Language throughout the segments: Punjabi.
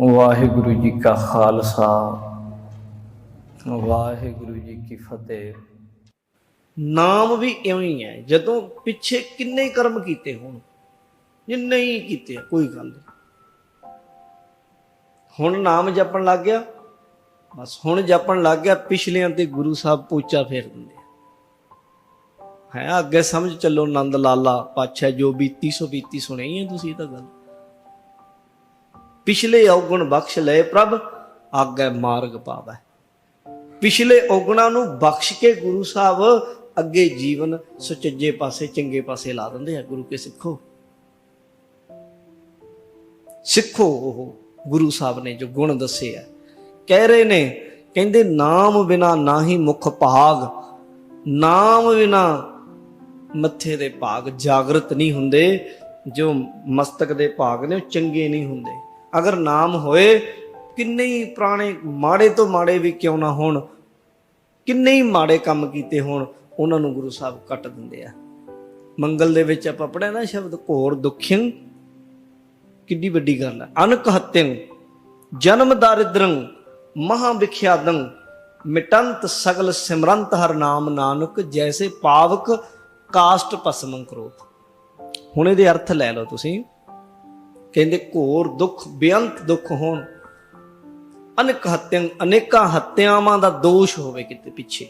ਵਾਹਿਗੁਰੂ ਜੀ ਕਾ ਖਾਲਸਾ, ਵਾਹਿਗੁਰੂ ਜੀ ਕੀ ਫਤਿਹ। ਨਾਮ ਵੀ ਇਉਂ ਹੀ ਹੈ, ਜਦੋਂ ਪਿੱਛੇ ਕਿੰਨੇ ਕਰਮ ਕੀਤੇ ਹੋਣ, ਜਿੰਨੇ ਹੀ ਕੀਤੇ ਕੋਈ ਗੱਲ ਨਹੀਂ। ਹੁਣ ਨਾਮ ਜਪਣ ਲੱਗ ਗਿਆ, ਬਸ ਹੁਣ ਜਪਣ ਲੱਗ ਗਿਆ, ਪਿਛਲਿਆਂ ਤੇ ਗੁਰੂ ਸਾਹਿਬ ਪੋਚਾ ਫੇਰ ਦਿੰਦੇ ਹੈ, ਅੱਗੇ ਸਮਝ ਚੱਲੋ ਨੰਦ ਲਾਲਾ ਪਾਛਾ ਜੋ ਬੀਤੀ ਸੋ ਬੀਤੀ ਸੁਣੀ ਹੀ ਹੈ ਤੁਸੀਂ ਇਹ ਤਾਂ ਗੱਲ। ਪਿਛਲੇ ਔਗਣ ਬਖਸ਼ ਲਏ ਪ੍ਰਭ, ਆਗੇ ਮਾਰਗ ਪਾਵੈ। ਪਿਛਲੇ ਔਗਣਾਂ ਨੂੰ ਬਖਸ਼ ਕੇ ਗੁਰੂ ਸਾਹਿਬ ਅੱਗੇ ਜੀਵਨ ਸੁਚੱਜੇ ਪਾਸੇ, ਚੰਗੇ ਪਾਸੇ ਲਾ ਦਿੰਦੇ ਆ। ਗੁਰੂ ਕੇ ਸਿੱਖੋ। ਸਿੱਖੋ ਉਹ ਗੁਰੂ ਸਾਹਿਬ ਨੇ ਜੋ ਗੁਣ ਦੱਸੇ ਆ। ਕਹਿ ਰਹੇ ਨੇ, ਕਹਿੰਦੇ, ਨਾਮ ਬਿਨਾ ਨਾਹੀ ਮੁਖ ਭਾਗ, ਨਾਮ ਬਿਨਾ ਮੱਥੇ ਦੇ ਭਾਗ ਜਾਗਰਤ ਨਹੀਂ ਹੁੰਦੇ। ਜੋ ਮਸਤਕ ਦੇ ਭਾਗ ਨੇ, ਉਹ ਚੰਗੇ ਨਹੀਂ ਹੁੰਦੇ। ਅਗਰ ਨਾਮ ਹੋਏ, ਕਿੰਨੇ ਹੀ ਪੁਰਾਣੇ, ਮਾੜੇ ਤੋਂ ਮਾੜੇ ਵੀ ਕਿਉਂ ਨਾ ਹੋਣ, ਕਿੰਨੇ ਹੀ ਮਾੜੇ ਕੰਮ ਕੀਤੇ ਹੋਣ, ਉਹਨਾਂ ਨੂੰ ਗੁਰੂ ਸਾਹਿਬ ਕੱਟ ਦਿੰਦੇ ਆ। ਮੰਗਲ ਦੇ ਵਿੱਚ ਆਪਾਂ ਪੜਿਆ ਨਾ ਸ਼ਬਦ, ਘੋਰ ਦੁਖਿੰ ਕਿੱਡੀ ਵੱਡੀ ਗੱਲ ਹੈ ਅਨਕ ਹਤਿੰ ਜਨਮ ਦਾਰਿਦਰੰ ਮਹਾ ਵਿਖਿਆਦੰ ਮਿਟੰਤ ਸਗਲ ਸਿਮਰੰਤ ਹਰ ਨਾਮ ਨਾਨਕ, ਜੈਸੇ ਪਾਵਕ ਕਾਸ਼ਟ ਭਸਮੰ ਕਰੋਤ। ਹੁਣ ਇਹਦੇ ਅਰਥ ਲੈ ਲਓ ਤੁਸੀਂ। ਕਹਿੰਦੇ ਘੋਰ ਦੁੱਖ, ਬੇਅੰਤ ਦੁੱਖ ਹੋਣ। ਅਨੇਕ ਹੱਤਿਆਂ, ਅਨੇਕਾਂ ਹੱਤਿਆਵਾਂ ਦਾ ਦੋਸ਼ ਹੋਵੇ ਕਿਤੇ ਪਿੱਛੇ।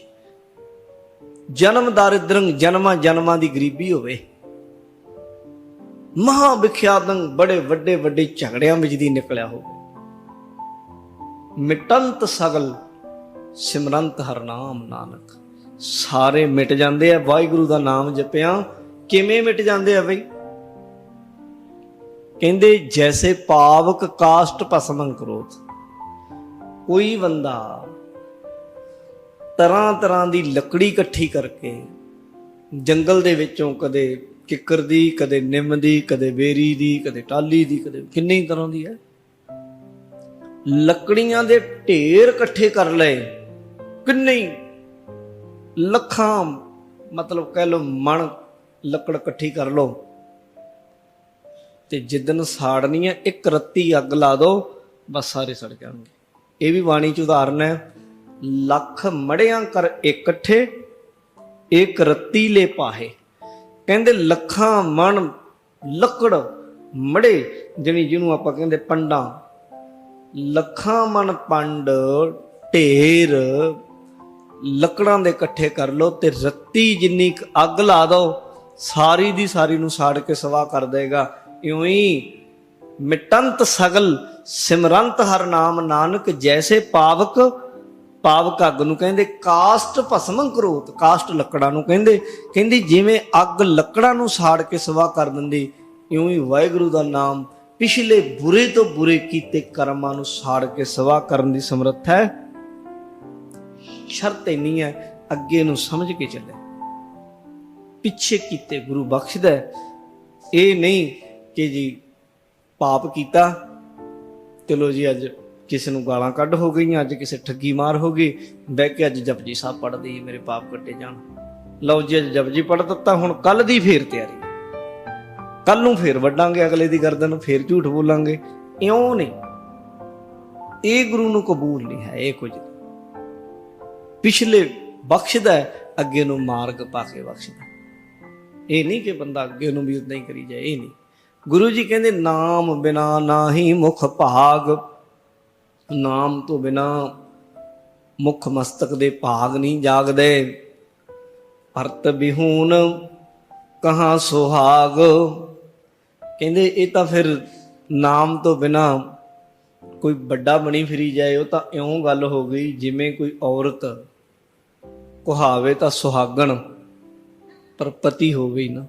ਜਨਮ ਦਾਰਿਦਰੰ ਜਨਮਾਂ ਜਨਮਾਂ ਦੀ ਗਰੀਬੀ ਹੋਵੇ। ਮਹਾ ਵਿਖਿਆਤੰ ਬੜੇ ਵੱਡੇ ਵੱਡੇ ਝਗੜਿਆਂ ਵਿੱਚ ਦੀ ਨਿਕਲਿਆ ਹੋਵੇ। ਮਿਟੰਤ ਸਗਲ, ਸਿਮਰੰਤ ਹਰਨਾਮ ਨਾਨਕ। ਸਾਰੇ ਮਿਟ ਜਾਂਦੇ ਆ, ਵਾਹਿਗੁਰੂ ਦਾ ਨਾਮ ਜਪਿਆ। ਕਿਵੇਂ ਮਿਟ ਜਾਂਦੇ ਆ ਬਈ? ਕਹਿੰਦੇ, ਜੈਸੇ ਪਾਵਕ ਕਾਸ਼ਟ ਭਸਮੰ ਕਰੋਤ। ਕੋਈ ਬੰਦਾ ਤਰ੍ਹਾਂ ਤਰ੍ਹਾਂ ਦੀ ਲੱਕੜੀ ਇਕੱਠੀ ਕਰਕੇ ਜੰਗਲ ਦੇ ਵਿੱਚੋਂ ਕਦੇ ਕਿੱਕਰ ਦੀ, ਕਦੇ ਨਿੰਮ ਦੀ, ਕਦੇ ਬੇਰੀ ਦੀ, ਕਦੇ ਟਾਲੀ ਦੀ, ਕਦੇ ਕਿੰਨੀ ਤਰ੍ਹਾਂ ਦੀ ਹੈ। ਲੱਕੜੀਆਂ ਦੇ ਢੇਰ ਇਕੱਠੇ ਕਰ ਲਏ। ਕਿੰਨੇ ਲੱਖਾਂ, ਮਤਲਬ ਕਹਿ ਲਓ ਮਣ ਲੱਕੜ ਇਕੱਠੀ ਕਰ ਲਓ। ਤੇ ਜਿੱਦਨ ਸਾੜਨੀ ਹੈ ਇੱਕ ਰੱਤੀ ਅੱਗ ਲਾ ਦੋ, ਬਸ ਸਾਰੇ ਸੜ ਜਾਣਗੇ। ਇਹ ਵੀ ਬਾਣੀ ਚ ਉਦਾਹਰਨ ਹੈ, ਲੱਖ ਮੜਿਆਂ ਕਰ ਇਕੱਠੇ ਇੱਕ ਰੱਤੀ ਲੈ ਪਾਹੇ। ਕਹਿੰਦੇ ਲੱਖਾਂ ਮਣ ਲੱਕੜ ਮੜੇ ਜਿਹਨੀ ਜਿਹਨੂੰ ਆਪਾਂ ਕਹਿੰਦੇ ਪੰਡਾਂ। ਲੱਖਾਂ ਮਨ ਪੰਡ ਢੇਰ, ਲੱਕੜਾਂ ਦੇ ਇਕੱਠੇ ਕਰ ਲੋ ਤੇ ਰੱਤੀ ਜਿੰਨੀ ਅੱਗ ਲਾ ਦੋ, ਸਾਰੀ ਦੀ ਸਾਰੀ ਨੂੰ ਸਾੜ ਕੇ ਸਵਾ ਕਰ ਦੇਗਾ। ਇਉਂ ਮਿਟੰਤ ਸਗਲ ਸਿਮਰੰਤ ਹਰ ਨਾਮ ਨਾਨਕ ਜੈਸੇ ਪਾਵਕ ਪਾਵਕ ਅੱਗ ਨੂੰ ਕਹਿੰਦੇ, ਕਾਸਟ ਭਸਮੰ ਕਰੋਤ, ਕਾਸਟ ਲੱਕੜਾਂ ਨੂੰ ਕਹਿੰਦੇ। ਕਹਿੰਦੀ ਜਿਵੇਂ ਅੱਗ ਲੱਕੜਾਂ ਨੂੰ ਸਾੜ ਕੇ ਸਵਾ ਕਰ ਦਿੰਦੀ, ਇਉਂ ਹੀ ਵਾਹਿਗੁਰੂ ਦਾ ਨਾਮ ਪਿਛਲੇ ਬੁਰੇ ਤੋਂ ਬੁਰੇ ਕੀਤੇ ਕਰਮਾਂ ਨੂੰ ਸਾੜ ਕੇ ਸਵਾ ਕਰਨ ਦੀ ਸਮਰੱਥ ਹੈ। ਸ਼ਰਤ ਇੰਨੀ ਹੈ, ਅੱਗੇ ਨੂੰ ਸਮਝ ਕੇ ਚੱਲੇ। ਪਿੱਛੇ ਕੀਤੇ ਗੁਰੂ ਬਖਸ਼ਦਾ ਇਹ ਨਹੀਂ ਕਿ ਜੀ ਪਾਪ ਕੀਤਾ ਚਲੋ ਜੀ ਅੱਜ ਕਿਸੇ ਨੂੰ ਗਾਲਾਂ ਕੱਢ ਹੋ ਗਈਆਂ, ਅੱਜ ਕਿਸੇ ਠੱਗੀ ਮਾਰ ਹੋ ਗਈ, ਬਹਿ ਕੇ ਅੱਜ ਜਪਜੀ ਸਾਹਿਬ ਪੜ੍ਹਦੇ ਮੇਰੇ ਪਾਪ ਕੱਟੇ ਜਾਣ। ਲਓ ਜੀ ਅੱਜ ਜਪਜੀ ਪੜ੍ਹ ਦਿੱਤਾ, ਹੁਣ ਕੱਲ ਦੀ ਫੇਰ ਤਿਆਰੀ। ਕੱਲ ਨੂੰ ਫੇਰ ਵੱਡਾਂਗੇ ਅਗਲੇ ਦੀ ਗਰਦਨ ਨੂੰ ਫੇਰ ਝੂਠ ਬੋਲਾਂਗੇ। ਇਉਂ ਨਹੀਂ। ਇਹ ਗੁਰੂ ਨੂੰ ਕਬੂਲ ਨਹੀਂ ਹੈ, ਇਹ ਕੁਝ। ਪਿਛਲੇ ਬਖਸ਼ਦਾ ਅੱਗੇ ਨੂੰ ਮਾਰਗ ਪਾ ਕੇ ਬਖਸ਼ਦਾ। ਇਹ ਨਹੀਂ ਕਿ ਬੰਦਾ ਅੱਗੇ ਨੂੰ ਵੀ ਉਦਾਂ ਹੀ ਕਰੀ ਜਾਏ, ਇਹ ਨਹੀਂ। ਗੁਰੂ ਜੀ ਕਹਿੰਦੇ, ਨਾਮ ਬਿਨਾ ਨਾਹੀ ਮੁਖ ਭਾਗ। ਨਾਮ ਤੋਂ ਬਿਨਾ ਮੁਖ ਮਸਤਕ ਦੇ ਭਾਗ ਨਹੀਂ ਜਾਗਦੇ। ਅਰਤ ਬਿਹੂਨ ਕਹਾ ਸੁਹਾਗ? ਕਹਿੰਦੇ, ਇਹ ਤਾਂ ਫਿਰ ਨਾਮ ਤੋਂ ਬਿਨਾ ਕੋਈ ਵੱਡਾ ਬਣੀ ਫਿਰੀ ਜਾਏ, ਉਹ ਤਾਂ ਇਉਂ ਗੱਲ ਹੋ ਗਈ, ਜਿਵੇਂ ਕੋਈ ਔਰਤ ਕਹਾਵੇ ਤਾਂ ਸੁਹਾਗਣ, ਪਰ ਪਤੀ ਹੋਵੇ ਹੀ ਨਾ।